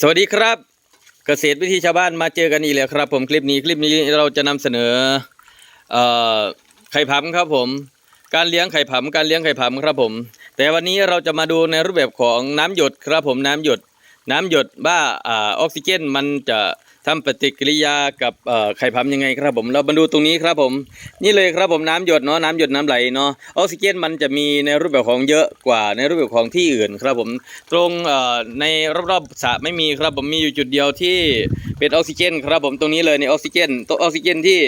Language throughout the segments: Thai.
สวัสดีครับ เกษตรวิธีชาวบ้านมาเจอกันอีกแล้วครับ ผมคลิปนี้คลิปนี้เราจะนำเสนอเอ่อไข่ผำครับผม การเลี้ยงไข่ผำการเลี้ยงไข่ผำครับผม แต่วันนี้เราจะมาดูในรูปแบบของน้ำหยดครับผมน้ำหยด น้ำหยดว่าอ่าออกซิเจนมันจะ ทำปฏิกิริยากับไข่ผำยังไงครับผมเรามาดูตรงนี้ครับผม นี่เลยครับผมน้ำหยดเนาะน้ำหยดน้ำไหลเนาะออกซิเจนมันจะมีในรูปแบบของเยอะกว่าในรูปแบบของที่อื่นครับผมตรงในรอบๆสระไม่มีครับผมมีอยู่จุดเดียวที่เป็นออกซิเจนครับผมตรงนี้เลยในออกซิเจนตัวออกซิเจนที่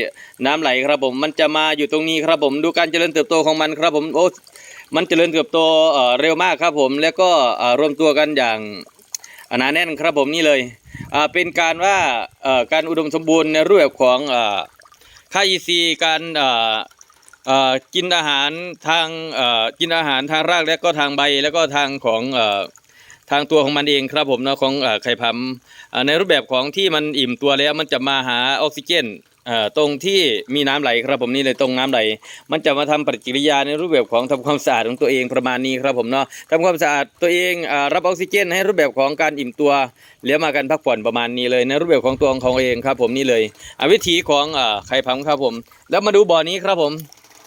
น้ำไหลครับผมมันจะมาอยู่ตรงนี้ครับผมดูการเจริญเติบโตของมันครับผมโอ้มันเจริญเติบโตเร็วมากครับผมแล้วก็รวมตัวกันอย่างหนาแน่นครับผมนี่เลย เป็นการว่าอ่อการอุดมสมบูรณ์ในรูปแบบของเอ่อค่า EC การอ่อเอ่อกินอาหารทางอ่อกินอาหารทางรากและก็ทางใบแล้วก็ทางของอ่อทางตัวของมันเองครับผมเนะของอ่อไข่พำเอ่อในรูปแบบของที่มันอิ่มตัวแล้วมันจะมาหาออกซิเจน เอ่อตรงที่มีน้ำไหลครับผมนี่เลยตรงน้ำไหล มันจะมาทำปฏิกิริยาในรูปแบบของทำความสะอาดของตัวเองประมาณนี้ครับผมเนาะทำความสะอาดตัวเองอรับออกซิเจน ให้รูปแบบของการอิ่มตัวเลี้ยงมากันพักผ่อนประมาณนี้เลย ในรูปแบบของตัวของเขาเองครับผมนี่เลยวิธีของอไข่พำครับผม แล้วมาดูบ่อนี้ครับผม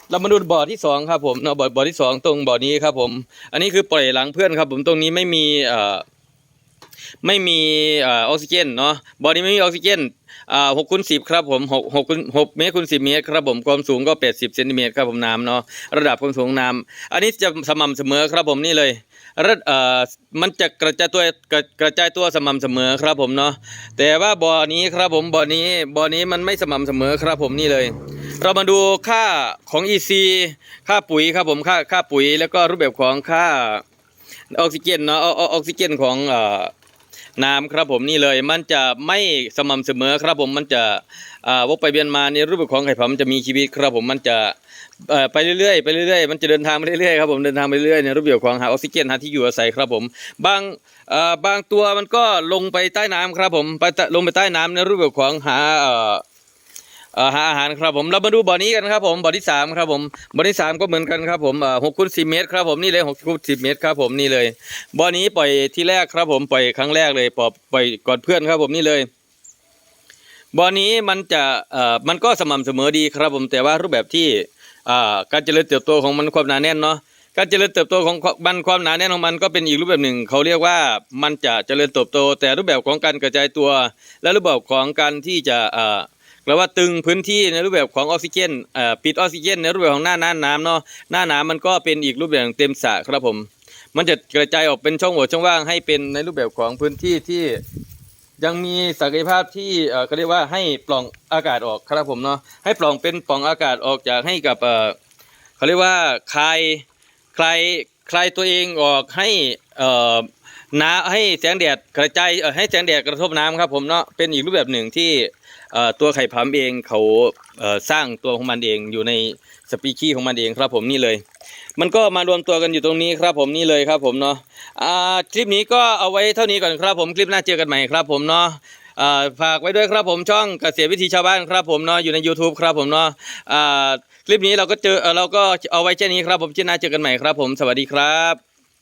เรามาดูบ่อที่สองครับผมเนาะบ่อบ่อที่สองตรงบ่อนี้ครับผม อันนี้คือปล่อยหลังเพื่อนครับ ผมตรงนี้ไม่มีเอ่อไม่มีออกซิเจนเนาะบ่อนี้ไม่มีออกซิเจน หกคูณสิบครับผมหกหกคูณหกเมตรคูณสิบเมตรครับผมความสูงก็แปดสิบเซนติเมตรครับผมน้ำเนาะระดับความสูงน้ำอันนี้จะสม่ำเสมอครับผมนี่เลยระเอ่อมันจะกระจายตัวกระกระจายตัวสม่ำเสมอครับผมเนาะแต่ว่าบ่อนี้ครับผมบ่อนี้บ่อนี้มันไม่สม่ำเสมอครับผมนี่เลย เรามาดูค่าของ EC ค่าปุ๋ยครับผมค่าค่าปุ๋ย แล้วก็รูปแบบของค่าออกซิเจนเนาะเอาเอาออกซิเจนของเอ่อ น้ำครับผมนี่เลยมันจะไม่สม่ำเสมอครับผมมันจะวกไปเวียนมาในรูปแบบของไข่ผำจะมีชีวิตครับผมมันจะไปเรื่อยๆไปเรื่อยๆมันจะเดินทางไปเรื่อยๆครับผมเดินทางไปเรื่อยๆในรูปแบบของหาออกซิเจนหาที่อยู่อาศัยครับผมบางบางตัวมันก็ลงไปใต้น้ำครับผมไปลงไปใต้น้ำในรูปแบบของหาเอ่อ หาอาหารครับผมเรามาดูบ่อนี้กันครับผมบ่อที่สามครับผมบ่อที่สามก็เหมือนกันครับผมเออหกคูณสิบเมตรครับผมนี่เลยหกคูณสิบเมตรครับผมนี่เลยบ่อนี้ปล่อยที่แรกครับผมปล่อยครั้งแรกเลยปล่อยปล่อยก่อนเพื่อนครับผมนี่เลยบ่อนี้มันจะเอ่อมันก็สม่ำเสมอดีครับผมแต่ว่ารูปแบบที่อ่าการเจริญเติบโตของมันความหนาแน่นเนาะการเจริญเติบโตของมันความหนาแน่นของมันก็เป็นอีกรูปแบบหนึ่ง เขาเรียกว่ามันจะเจริญเติบโต แต่รูปแบบของการกระจายตัว และรูปแบบของการที่จะอ่า แปลว่าตึงพื้นที่ในรูปแบบของออกซิเจนเอ่อปิดออกซิเจนในรูปแบบของหน้าน้าน้ำเนาะหน้าน้ำมันก็เป็นอีกรูปแบบเต็มสระครับผม มันจะกระจายออกเป็นช่องโหว่ช่องว่างให้เป็นในรูปแบบของพื้นที่ที่ยังมีศักยภาพที่เอ่อเขาเรียกว่าให้ปล่องอากาศออกครับผมเนาะให้ปล่องเป็นปล่องอากาศออกจากให้กับเอ่อเขาเรียกว่าคลายคลายคลายตัวเองออกให้เอ่อ น้ำให้แสงแดดกระจายเอ่อให้แสงแดดกระทบน้ำครับผมเนาะเป็นอีกรูปแบบหนึ่งที่เอ่อตัวไข่พำเองเขาเอ่อสร้างตัวของมันเองอยู่ในสปีชีส์ของมันเองครับผมนี่เลย มันก็มารวมตัวกันอยู่ตรงนี้ครับผมนี่เลยครับผมเนาะอ่าคลิปนี้ก็เอาไว้เท่านี้ก่อนครับผมคลิปหน้าเจอกันใหม่ครับผมเนาะอ่าฝากไว้ด้วยครับผมช่องเกษตรวิธีชาวบ้านครับผมเนาะอยู่ใน YouTube ครับผมเนาะอ่าคลิปนี้เราก็เจอเอ่อเราก็เอาไว้แค่นี้ครับผมคลิปหน้าเจอกันใหม่ครับผมสวัสดีครับ